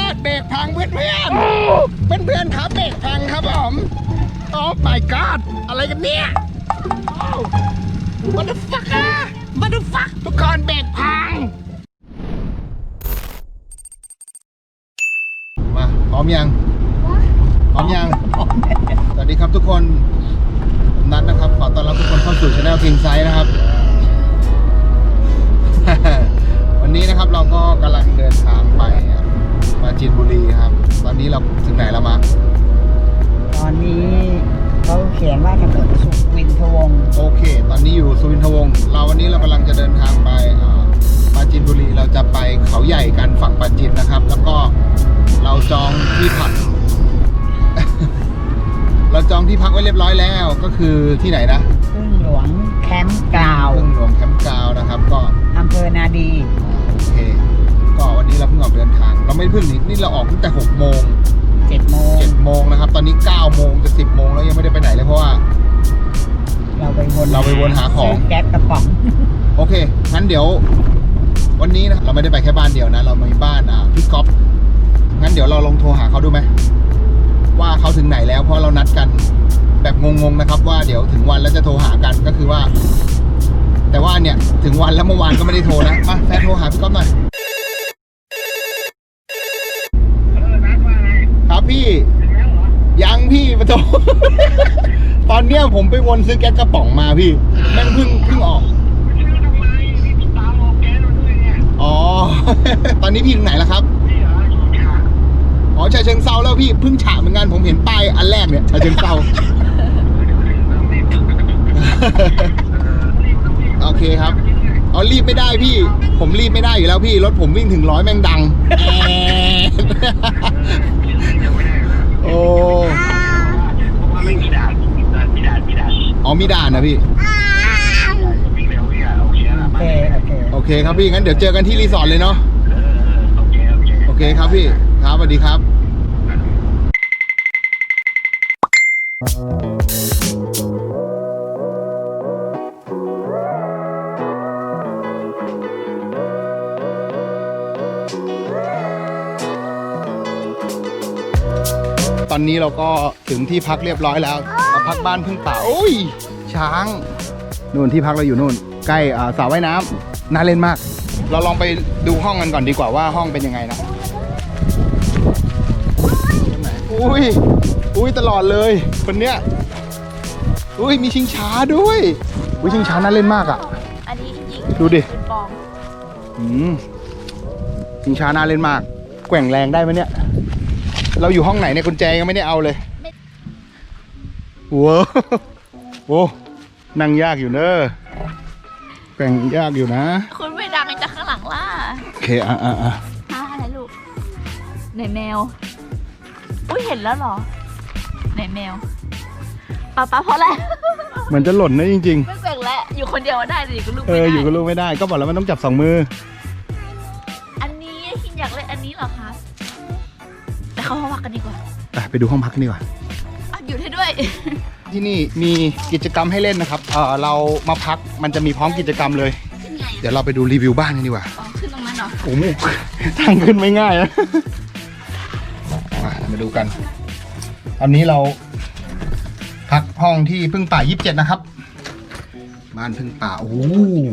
god เบรกพังเพื่อนเพื่อนเพื่อนเพื่อนๆครับเบรกพังครับผมโอ้ my god อะไรกันเนี่ยมันจะฟักอะมันจะฟักทุกคนเบรกพัง มาพร้อมยังพร้อมยังสวัสดีครับทุกคนผมนัทนะครับ ขอต้อนรับทุกคนเข้าสู่ช anel King Size นะครับ วันนี้นะครับเราก็กำลังเดินทางไป ปราจีนบุรีครับ ตอนนี้เราถึงไหนแล้วมาตอนนี้เขาเขียนว่าถนนสุวินทวงศ์โอเค ตอนนี้อยู่สุวินทวงศ์เราวันนี้เรากำลังจะเดินทางไปอ่าปราจีนบุรีเราจะไปเขาใหญ่กันฝั่งปราจีนนะครับ แล้วก็เราจองที่พัก เราจองที่พักไว้เรียบร้อยแล้วก็คือที่ไหนนะพึ่งหลวงแคมป์กราวพึ่งหลวงแคมป์กราวน์นะครับ ก็อำเภอนาดี โอเค ก็วันนี้เราเพิ่งออกเดินทาง เราไม่เพิ่งนี่นี่เราออกตั้งแต่6โมง7โมง7โมงนะครับ ตอนนี้9โมงจะ10โมงแล้วยังไม่ได้ไปไหนเลยเพราะว่า เราไปวนเราไปวนหาของ ซื้แก๊สกระป๋องโอเคงั้นเดี๋ยว วันนี้นะเราไม่ได้ไปแค่บ้านเดียวนะ เรามีบ้านอ่าพี่ก๊อฟงั้นเดี๋ยวเราลองโทรหาเขาดูไหมว่าเขาถึงไหนแล้วเพราะเรานัดกันแบบงงๆนะครับ ว่าเดี๋ยวถึงวันแล้วจะโทรหากันก็คือว่า แต่ว่าเนี่ยถึงวันแล้วเมื่อวานก็ไม่ได้โทรนะมาแฟนโทรหาพี่ก๊อฟหน่อย ครับพี่ ยัง พี่ปะโทตอนเนี้ยผมไปวนซื้อแก๊สกระป๋องมาพี่แม่งเพิ่งเพิ่งออกอ๋อ ตอนนี้พี่ถึงไหนแล้วครับอ๋อชาเชิงเซาแล้วพี่เพิ่งฉะเหมือนกันผมเห็นป้ายอันแรกเนี่ยชาเชิงเซา โอเคครับอ๋อรีบไม่ได้พี่ ผมรีบไม่ได้อยู่แล้วพี่ รถผมวิ่งถึงร้อยแม่งดังแอด โอ้ อ๋อมีด่านนะพี่โอเคโอเค โอเคครับพี่งั้นเดี๋ยวเจอกันที่รีสอร์ทเลยเนาะโอเคครับพี่ ครับสวัสดีครับ อนนี้เราก็ถึงที่พักเรียบร้อยแล้วมาพักบ้านพึ่งป่าโอ้ย ช้างนู่นที่พักเราอยู่นู่น ใกล้อ่าสระว่ายน้ำน่าเล่นมาก เราลองไปดูห้องกันก่อนดีกว่าว่าห้องเป็นยังไงนะไหนอุ้ยอุ้ยตลอดเลยคนเนี้ยอุ้ยมีชิงช้าด้วยอุ้ยชิงช้าน่าเล่นมากอะ อันนี้จริงดูดิเป็นปลอมอืมชิงช้าน่าเล่นมาก แกว่งแรงได้ไหมเนี่ย เราอยู่ห้องไหนเนี่ยกุญแจยังไม่ได้เอาเลยว้าวโอ้นั่งยากอยู่เนอะแกว่งยากอยู่นะ คุณไม่ดังจากข้างหลังล่ะโอเคอะอะอะฮ่าอะไรลูกไหนแมว อุ้ยเห็นแล้วเหรอ ไหนแมวป๊าป๊าเพราะอะไรเหมือนจะหล่นนะจริงไม่แกว่งแล้วอยู่คนเดียวได้แต่อยู่กับลูกๆเอไม่อ ได้อยู่กับลูกไม่ได้ ก็บอกแล้วมันต้องจับสองมืออั เขามาวักกันดีกว่าไปไปดูห้องพักกันดีกว่าอะหยุดให้ด้วย ที่นี่มีกิจกรรมให้เล่นนะครับเออเรามาพักมันจะมีพร้อมกิจกรรมเลย ขึ้นไงเดี๋ยวเราไปดูรีวิวบ้านกันดีกว่า อ๋อขึ้นตรงนั้นเหรอโอ้โหทางขึ้นไม่ง่ายนะมามาดูกัน ตอนนี้เรา พักห้องที่พึ่งป่ายิบเจ็ดนะครับ บ้านพึ่งป่า โอ้โห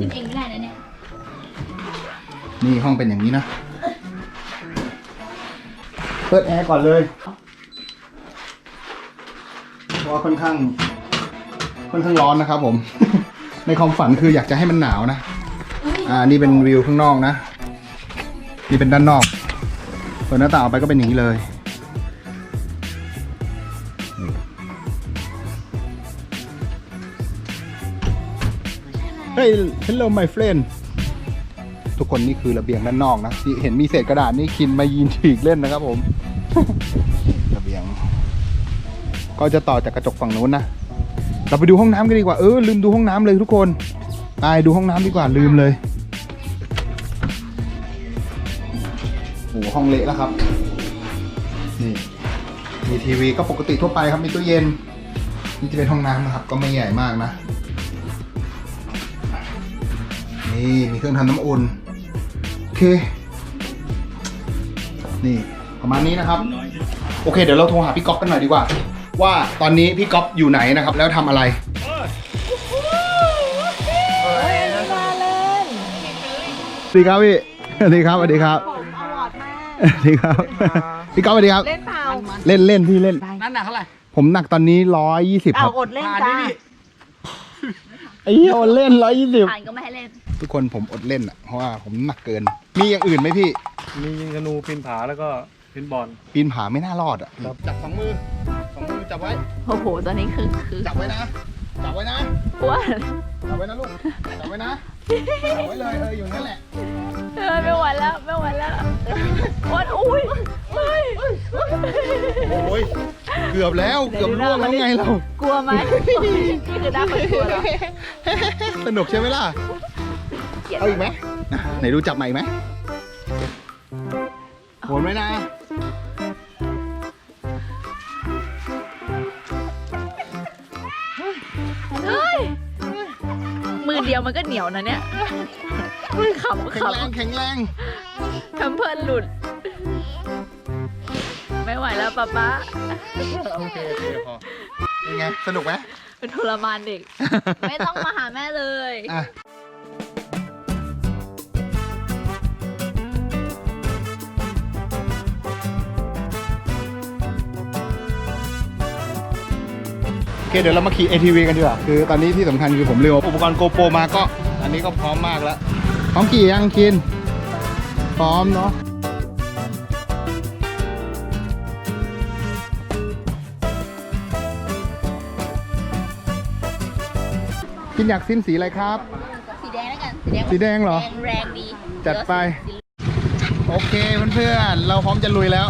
ขึ้นเองไม่ได้นะเนี่ย นี่ห้องเป็นอย่างนี้นะ เปิดแอร์ก่อนเลยเพราะว่าค่อนข้าง ค่อนข้างร้อนนะครับผม ในความฝันคืออยากจะให้มันหนาวนะ อ่า นี่เป็นวิวข้างนอกนะ นี่เป็นด้านนอก เปิดหน้าต่างออกไปก็เป็นอย่างนี้เลย เฮ้ย hello my friend ทุกคนนี่คือระเบียงด้านนอกนะที่เห็นมีเศษกระดาษนี่คินมายีนฉีกเล่นนะครับผม ระเบียง ก็จะต่อจากกระจกฝั่งนู้นนะเราไปดูห้องน้ำกันดีกว่าเออลืมดูห้องน้ำเลยทุกคนไปดูห้องน้ำดีกว่าลืมเลยโอ้หห้องเละแล้วครับนี่มีทีวีก็ปกติทั่วไปครับมีตู้เย็นนี่จะเป็นห้องน้ำนะครับ ก็ไม่ใหญ่มากนะ นี่มีเครื่องทำน้ำอุ่น เค นี่ประมาณนี้นะครับ โอเค เดี๋ยวเราโทรหาพี่ก๊อฟกันหน่อยดีกว่า ว่าตอนนี้พี่ก๊อฟอยู่ไหนนะครับ แล้วทำอะไรสวัสดีครับพี่ สวัสดีครับ สวัสดีครับสวัสดีครับ พี่ก๊อฟสวัสดีครับ เล่นเปล่าเล่นเล่นพี่เล่น นั่นหนักเท่าไหร่ผมหนักตอนนี้ร้อยยี่สิบคเอารับ อดเล่นผ่านจ้านี่พี่ไอ้เหี้ยอดเล่นร้อยยี่สิบผ่านก็ไม่ให้เล่นทุกคนผมอดเล่นอะ เพราะว่าผมหนักเกิน มีอย่างอื่นไหมพี่ มียิงธนูปีนผาแล้วก็ปีนบอล ปีนผาไม่น่ารอดอะจับสองมือสองมือจับไว้ โอ้โห ตอนนี้คือคือจับไว้นะ จับไว้นะ อ้วนจับไว้นะลูก จับไว้นะ จับไว้เลยเอออยู่นั่นแหละ เออไม่ไหวแล้วไม่ไหวแล้วอ้วนอุ้ยเฮ้ยโอ้ย เกือบแล้ว เกือบล่วงแล้วไงเรา กลัวไหมนี่คือด้าคนกลัวเหรอสนุกใช่ไหมล่ะ เกลียดเอาอีกไหม อะไหนดูจับใหม่ไหมโหนไว้นะ เฮ้ยมือเดียวมันก็เหนียวนะเนี่ยขำแข็งขำแรงแข็งแรงทำเพื่อนหลุด ไม่ไหวแล้วป๊าป๊าโอเคโอเคพอเป็นไง สนุกไหม เป็นทรมานเด็ก ไม่ต้องมาหาแม่เลย อะ เคเดี๋ยวเรามาขี่ ATV กันดีกว่าคือตอนนี้ที่สำคัญคือผมลืมอุปกรณ์โกโปรมาก็ อันนี้ก็พร้อมมากแล้วพร้อมขี่ยังคินพร้อมเนาะคินอยากสิ้นสีอะไรครับ สีแดงแล้วกัน สีแดงสีแดงเหรอแดงแรงดีจัดไป โอเคเพื่อนๆ เราพร้อมจะลุยแล้ว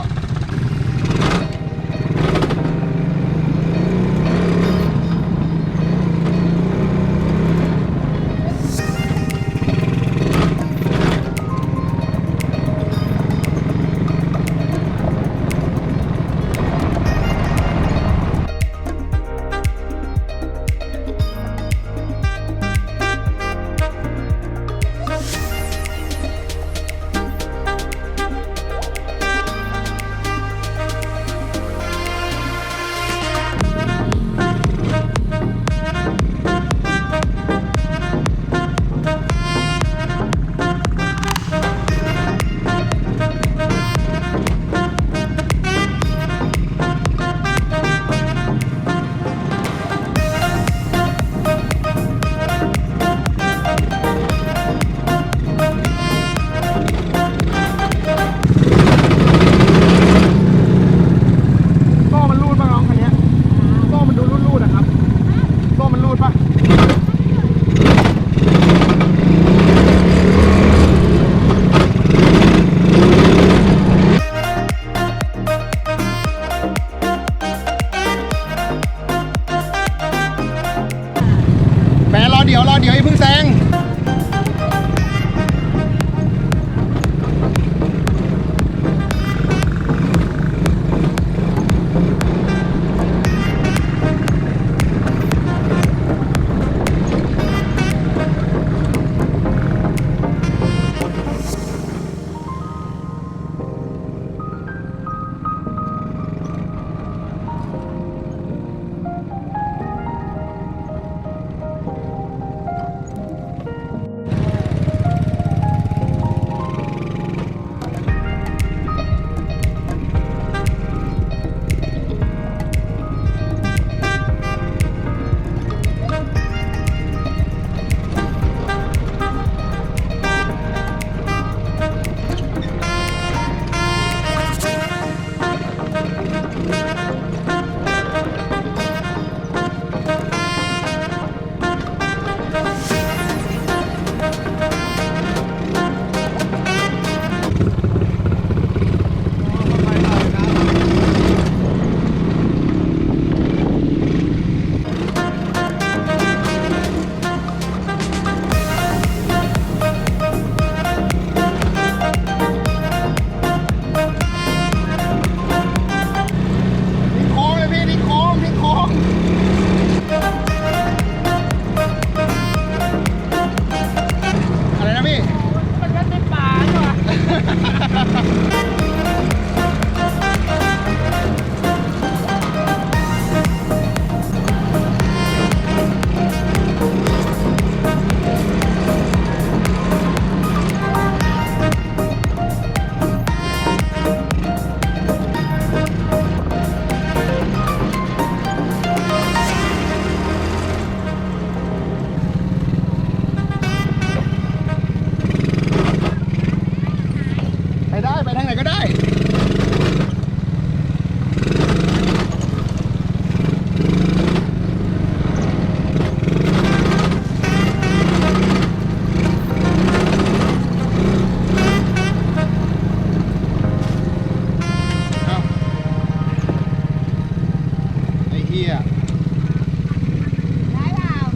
หี้เา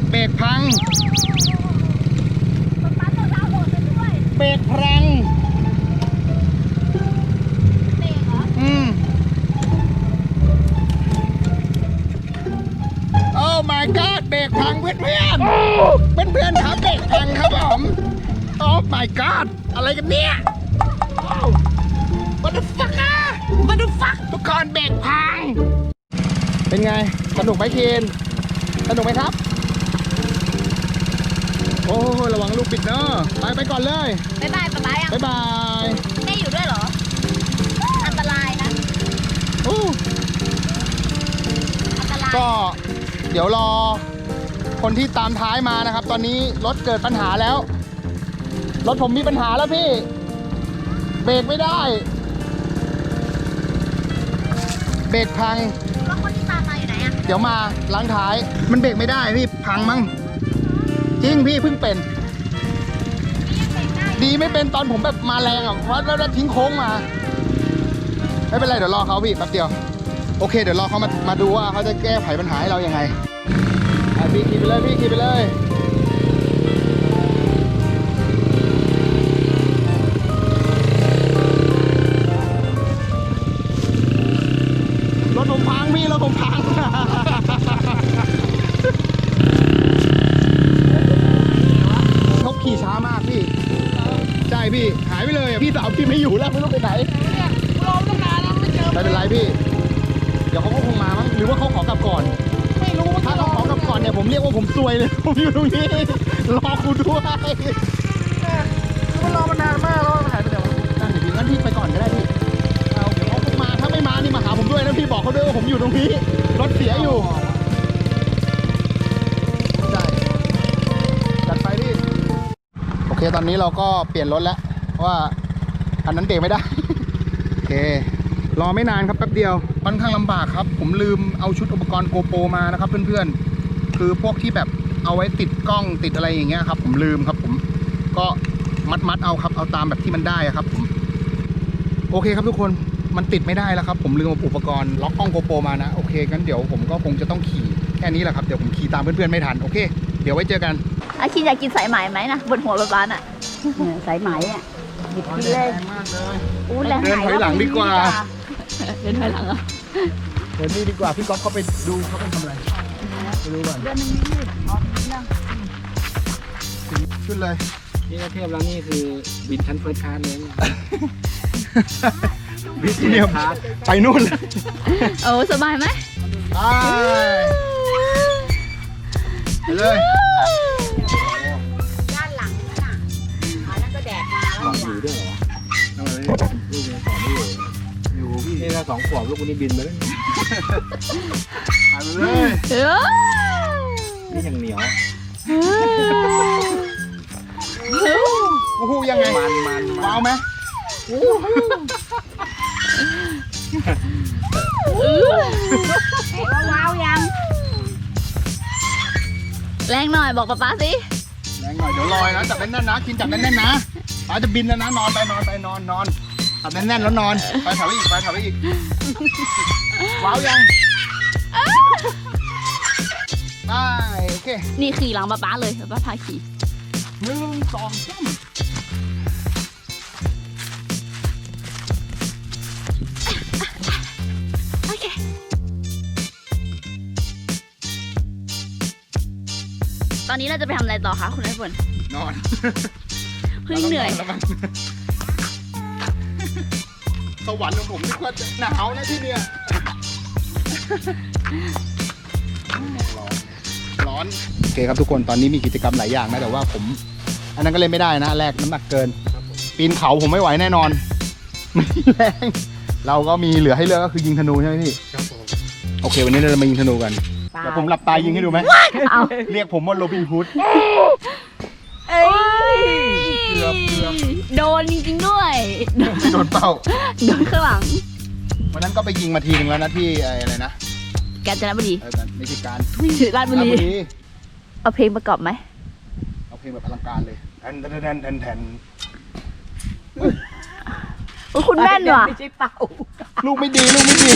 เบรกพังเบรกพลัง เบรกเหรออืม โอ้ my god เบรกพังเพื่อนเพื่อนเพื่อนเพื่อนครับเบรกพังครับผม โอ้ my god อะไรกันเนี่ย What the fuck อะ What the fuck ทุกคนเบรกพัง เป็นไง สนุกไหมเคนสนุกไหมครับ โอ้ยระวังลูกปิดเนอะไปไปก่อนเลยบ๊ายบายป๊าป๊ายังบ๊ายบายแม่อยู่ด้วยเหรอ อันตรายนะโอ้อันตรายก็เดี๋ยวรอ คนที่ตามท้ายมานะครับ ตอนนี้รถเกิดปัญหาแล้ว รถผมมีปัญหาแล้วพี่ เบรกไม่ได้ เบรกพัง เดี๋ยวมาล้างท้าย มันเบรกไม่ได้พี่พังมั้ง จริงพี่เพิ่งเป็น ดีไม่เป็นตอนผมแบบมาแรงอะเพราะแล้วทิ้งโค้งมา ไม่เป็นไรเดี๋ยวรอเขาพี่แป๊บเดียว โอเค เดี๋ยวรอเขามามาดูว่าเขาจะแก้ไขปัญหาให้เรายังไงพี่ขี่ไปเลยพี่ขี่ไปเลย ผมอยู่ตรงนี้ รอคุณด้วยมันรอมานานมากแล้วหายไปเดียวนั่นเดี๋ยวงั้นพี่ไปก่อนก็ได้พี่เอาเดี๋ยวเขามาถ้าไม่มานี่มาหาผมด้วยนะพี่บอกเขาด้วยว่าผมอยู่ตรงนี้ รถเสียอยู่ใช่จัดไปพี่โอเคตอนนี้เราก็เปลี่ยนรถแล้วเพราะว่าอันนั้นเบรกไม่ได้โอเครอไม่นานครับแป๊บเดียวค่อนข้างลำบากครับ ผมลืมเอาชุดอุปกรณ์โกโปรมานะครับเพื่อนๆ คือพวกที่แบบ เอาไว้ติดกล้องติดอะไรอย่างเงี้ยครับ ผมลืมครับ ผมก็มัดมัดๆเอาครับ เอาตามแบบที่มันได้อะครับผมโอเคครับทุกคนมันติดไม่ได้แล้วครับ ผมลืมเอาอุปกรณ์ล็อกกล้องโกโปรมานะโอเคงั้นเดี๋ยวผมก็คงจะต้องขี่แค่นี้แหละครับเดี๋ยวผมขี่ตามเพื่อนๆไม่ทันโอเค เดี๋ยวไว้เจอกันอาคินอยากกินสายไหมไหมนะบนหัวป๊าป๊าน่ะเนี่ยสายไหมอะหยิบกินเลยมากเลยอู้แรงเดินถอยหลังดีกว่าเดินถอยหลังเหรอเดี๋ยวนี้ดีกว่าพี่ก๊อฟเขาไปดูเขาไปทำอะไรไปดูก่อนเดินนึ ขึ้นเลย นี่ถ้าเทียบแล้วนี่คือบินชั้นเฟิร์สคลาสเลยเนี่ยวิทเนียมไปนู่นเลยโอ้สบายไหมไปไปเลยด้านหลังน่ะอันนั้นก็แดดมาแล้วสอนเนี่อยยู่ด้วยเหรอทำไมเนี่ยลูกยังสอนไม่อยู่เลยอยู่พี่นี่ถ้าสองขวบลูกคนนี้บินไปแล้วเนี่ยไปเลยเออนี่ยังเหนียว โอ้โหยังไงมันมันมันว้าวไหมไหนว่าว้าวยัง แรงหน่อยบอกป๊าป๊าสิ แรงหน่อยเดี๋ยวลอยนะจับแน่นๆนะกินจับแน่นๆนะป้าจะบินแล้วนะนอนไปนอนไปนอนนอนจับแน่นๆแล้วนอนไปแถวอีกไปแถวอีกว้าวยังไปโอเค นี่ขี่หลังป๊าป๊าเลยป๊าป๊าพาขี่หนึ่งสองสาม นนี้เราจะไปทำอะไรต่อคะคุณไอ้ฝนนอนเพิ่งเหนื่อยแล้วมั้งสวรรค์ของผมนึกว่าจะหนาวนะที่เนี่ยร้อนร้อนโอเคครับทุกคนตอนนี้มีกิจกรรมหลายอย่างนะแต่ว่าผม อันนั้นก็เล่นไม่ได้นะ แรกน้ำหนักเกิน ปีนเขาผมไม่ไหวแน่นอนไม่มีแรงเราก็มีเหลือให้เลือกก็คือยิงธนูใช่ไหมพี่ ครับผม โอเค วันนี้เราจะมายิงธนูกัน เดี๋ยวผมหลับตายิงให้ดูไหมเอาเรียกผมว่าโรบินฮูด เอ้ยเกือบเกือบ โดนจริงๆด้วย โดนเป้าโดนข้างหลังวันนั้นก็ไปยิงมาทีนึงแล้วนะที่ไอ้อะไรนะกาญจนบุรีเออไม่ใช่การราชบุรีราชบุรี เอาเพลงประกอบไหมเอาเพลงแบบอลังการเลยแทนแทนแทนแทนแทน โอ้ยคุณแม่นว่ะ ไม่ใช่เป่าลูกไม่ดีลูกไม่ดี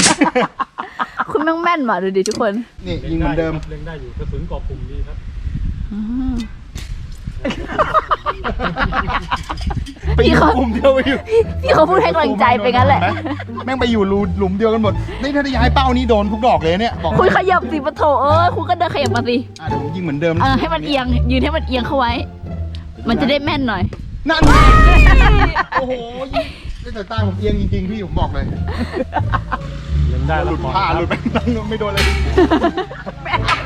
คุณแม่งแม่นว่ะดูดิทุกคนนี่ยิงเหมือนเดิม เล็งได้อยู่กระสุนเกาะกลุ่มดีครับอืม ไปอยู่กลุ่มเดียวไปอยู่พี่เขาพูดให้กำลังใจไปงั้นแหละ แม่งไปอยู่รูหลุมเดียวกันหมด นี่ถ้าจะย้ายเป้านี่โดนทุกดอกเลยเนี่ยบอกคุณขยับสิปะโถเออคุณก็เดินขยับมาสิอะเดี๋ยวผมยิงเหมือนเดิมเออให้มันเอียง ยืนให้มันเอียงเข้าไว้ มันจะได้แม่นหน่อย นั่นไงโอ้โห นี่แต่ใต้ผมเอียงจริงๆพี่ผมบอกเลยยังได้หลุดผ้าหลุดไปนั่งไม่โดนเลย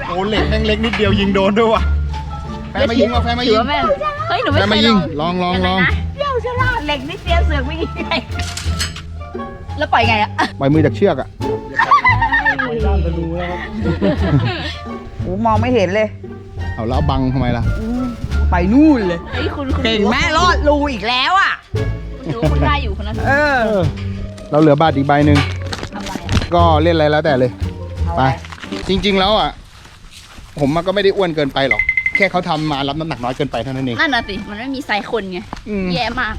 โอ้เหล็กแม่งเล็กนิดเดียวยิงโดนด้วยว่ะแฟนมายิงมาแฟนมาถืยิองว่าแม่นเฮ้ยหนูไม่แฟนเคมายยิลงองลองลองลอง เดี๋ยวจะลาดเหล็กนิดเดียวเสือกไม่ยิงไงแล้วปล่อยไงอะปล่อยมือจากเชือกอะปล่อยด้านธนูแล้วครับโอ้มองไม่เห็นเลย เอาแล้วเอาบังทำไมล่ะ ไปนู่นเลย เฮ้ยคุณคุณเก่งแม่รอดรูอีกแล้วอะ ดูว่าคุณได้อยู่คนนั้นเออ เราเหลือบาทอีกใบหนึ่งทำไรอะก็เล่นอะไรแล้วแต่เลยเอาไปไว้จริง ๆ แล้วอะ ผมมันก็ไม่ได้อ้วนเกินไปหรอก แค่เขาทำมารับน้ำหนักน้อยเกินไปเท่านั้นเองนั่นน่ะสิ มันไม่มีไซส์คนไง อืม แย่มาก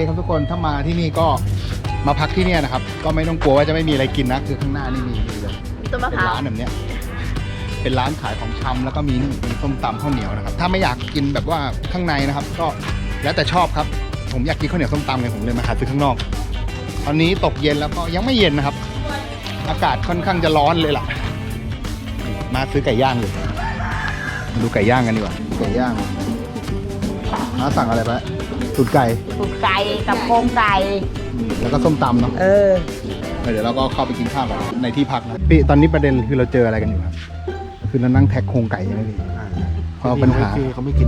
โอเคครับทุกคนถ้ามาที่นี่ก็มาพักที่เนี่ยนะครับ ก็ไม่ต้องกลัวว่าจะไม่มีอะไรกินนะคือข้างหน้านี่มีนี่เลยมีต้นมะเป็นพร้าวร้านแบบเนี้ยเป็นร้านขายของชำแล้วก็มีนี่มีส้มตำข้าวเหนียวนะครับ ถ้าไม่อยากกินแบบว่าข้างในนะครับ ก็แล้วแต่ชอบครับ ผมอยากกินข้าวเหนียวส้มตำไงผมเลยมาหาซื้อข้างนอก ตอนนี้ตกเย็นแล้วก็ยังไม่เย็นนะครับ อากาศค่อนข้างจะร้อนเลยล่ะ มาซื้อไก่ย่างเลยมาดูไก่ย่างกันดีกว่าไก่ย่างน้าสั่งอะไรไปสู ตรไก่สุดไก่กับโครงไก่อืมแล้วก็ส้มตำเนาะเออ เดี๋ยวเราก็เข้าไปกินข้าวกันในที่พักนะพี่ตอนนี้ประเด็นคือเราเจออะไรกันอยู่ครับ คือเรานั่งแท็กโครงไก่ใช่ไหมพี่เพราะปัญหาเขาไม่กิน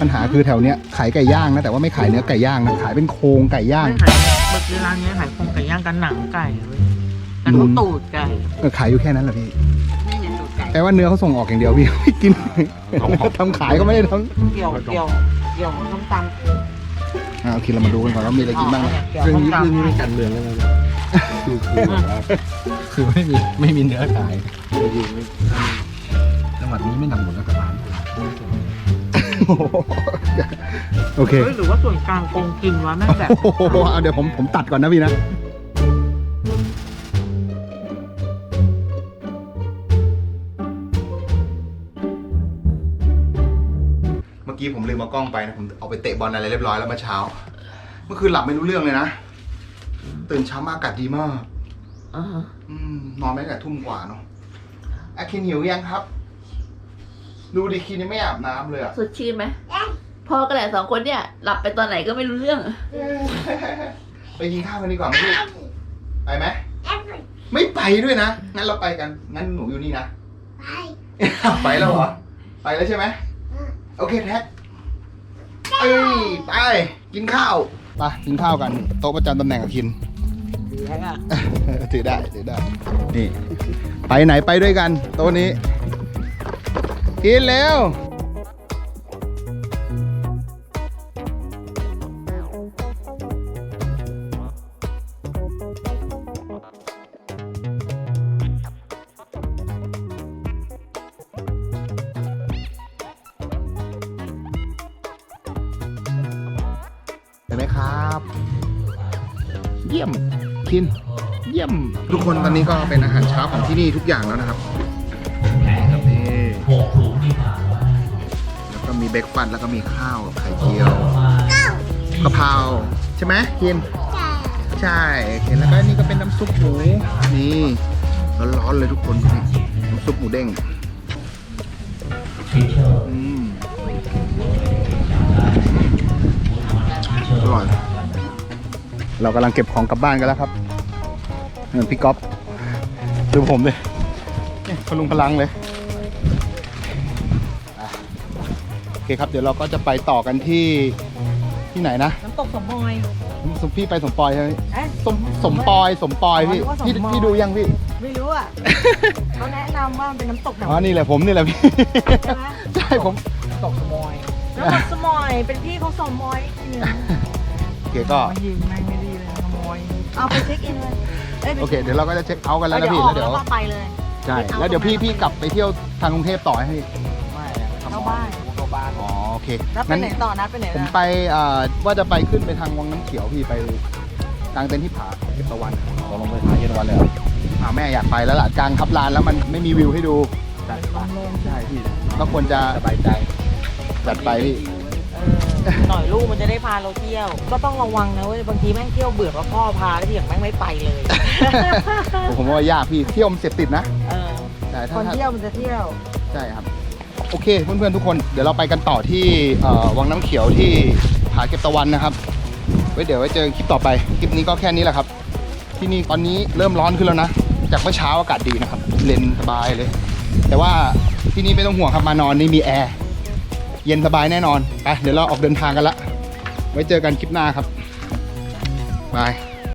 ปัญหาคือแถวเนี้ยขายไก่ย่างนะแต่ว่าไม่ขายเนื้อไก่ย่างนะขายเป็นโครงไก่ย่างไม่ขายเมื่อกี้ร้านเนี้ยขายโครงไก่ย่างกันหนังไก่เว้ยกันเขาตูดไก่เออขายอยู่แค่นั้นแหละพี่นี่ไงตูดไก่ แปลว่าเนื้อเขาส่งออกอย่างเดียวพี่ไม่กินทำขายก็ไม่ได้ทเกี่ยวเกี่ยวเกี่ยวกับส้มตำำอ่าโอเคเรามาดูกันก่อนว่ามีอะไรกินบ้างนะเกี่ยวกับส้มตำไม่การเมืองแล้วนะคือคือแบบว่าคือไม่มีไม่มีเนื้อขายจริงๆไม่จังหวัดนี้ไม่นำหมดรัฐบาลโอเคเฮ้ยหรือว่าส่วนกลางโกงกินวะแม่งแบบ โอ้โหเอาเดี๋ยวผมผมตัดก่อนนะพี่นะ มื่อกี้ผมลืมเอากล้องไปนะผมเอาไปเตะบอลอะไรเรียบร้อยแล้วเมื่อเช้า เมื่อคืนหลับไม่รู้เรื่องเลยนะ ตื่นเช้ามาอากาศดีมากอ่าฮะอืมนอนไม่ตั้งแต่ทุ่มกว่าเนาะอาคินหิวยังครับ ดูดิคินยังไม่อาบน้ำเลยอะสดชื่นไหมพ่อกันแหละสองคนเนี่ยหลับไปตอนไหนก็ไม่รู้เรื่อง ไปกินข้าวกันดีกว่าไหมลูกไปไหมไม่ไปด้วยนะ งั้นเราไปกัน งั้นหนูอยู่นี่นะ ไปไปแล้วเหรอ ไปแล้วใช่ไหม โอเคแท็ก เอ้ยไปกินข้าวไปกินข้าวกันโต๊ะประจำตำแหน่งกับคิน ถือได้ถือได้ นี่ ไปไหนไปด้วยกัน โต๊ะนี้ กินเร็ว เยี่ยมคิน เยี่ยม ทุกคนตอนนี้ก็เป็นอาหารเช้าของที่นี่ทุกอย่างแล้วนะครับนี่ครับนี่แล้วก็มีเบรกฟันแล้วก็มีข้าวกับไข่เจียวกะเพราใช่ไหมคิน ใช่เห็นแล้วก็นี่ก็เป็นน้ำซุปหมูนี่ร้อนๆเลยทุกคนนี่น้ำซุปหมูเด้งอร่อย เรากำลังเก็บของกลับบ้านกันแล้วครับเหมือนพี่ก๊อฟดูผมเลยเนี่ยพลุงพลังเลยอะโอเคครับ เดี๋ยวเราก็จะไปต่อกันที่ที่ไหนนะน้ำตกสมมอยสมพี่ไปสมปอยใช่ไหมเอ๊ะ สมสมปอยสมปอยพี่อ๋อนึกว่าสมพี่ปอย พี่ดูยังพี่ไม่รู้อะ เขาแนะนำว่ามันเป็นน้ำตกแบบอ๋อนี่แหละผมนี่แหละพี่ ใช่ไหมใช่ผม ตกสมอยน้ำตกสมอยเป็นพี่เขาสมอยอีกทีหนึงโอเคก็ มายิงแม่ง เอาไปเช็คอินเลยอ้ยไปโอเค เดี๋ยวเราก็จะเช็คเอาท์กันแล้วเดี๋นะยวพี่ออกแล้วเดี๋ยวแล้วก็ไปเลยใช่แล้วเดี๋ยวพี่พี่กลับไปเที่ยวทางกรุงเทพต่อให้พี่ไม่เข้าบ้านเข้าบ้านอ๋อโอเคแล้วไปงั้นไหนต่อนะไปไหนผมนะไปอ่าว่าจะไปขึ้นไปทางวังน้ำเขียวพี่ไปกลางเต็นท์ที่ผาเก็บตะวันเราลงไปหาเย็นวันเลยเหรออ่าแม่อยากไปแล้วล่ะกลางทับลานแล้วมันไม่มีวิวให้ดูใช่ใช่พี่ก็ควรจะสบายใจจัดไปพี่ เออ หน่อยลูกมันจะได้พาเราเที่ยว ก็ต้องระวังนะเว้ยบางทีแม่งเที่ยวเบื่อว่าพ่อพาแล้วที่อย่างแม่งไม่ไปเลย ผมว่ายากพี่เที่ยวมันเสพติดนะเออแต่คถ้านถ้าเที่ยวมันจะเที่ยว ใช่ครับ โอเคเพื่อนๆทุกคนเดี๋ยวเราไปกันต่อที่เอ่อวังน้ำเขียวที่ผาเก็บตะวันนะครับไว้เดี๋ยวไว้เจอคลิปต่อไปคลิปนี้ก็แค่นี้แหละครับ ที่นี่ตอนนี้เริ่มร้อนขึ้นแล้วนะ จากเมื่อเช้าอากาศดีนะครับเลนสบายเลย แต่ว่าที่นี่ไม่ต้องห่วงครับมานอนนี่มีแอร์ เย็นสบายแน่นอน ไป เดี๋ยวเราออกเดินทางกันละ ไว้เจอกันคลิปหน้าครับ บาย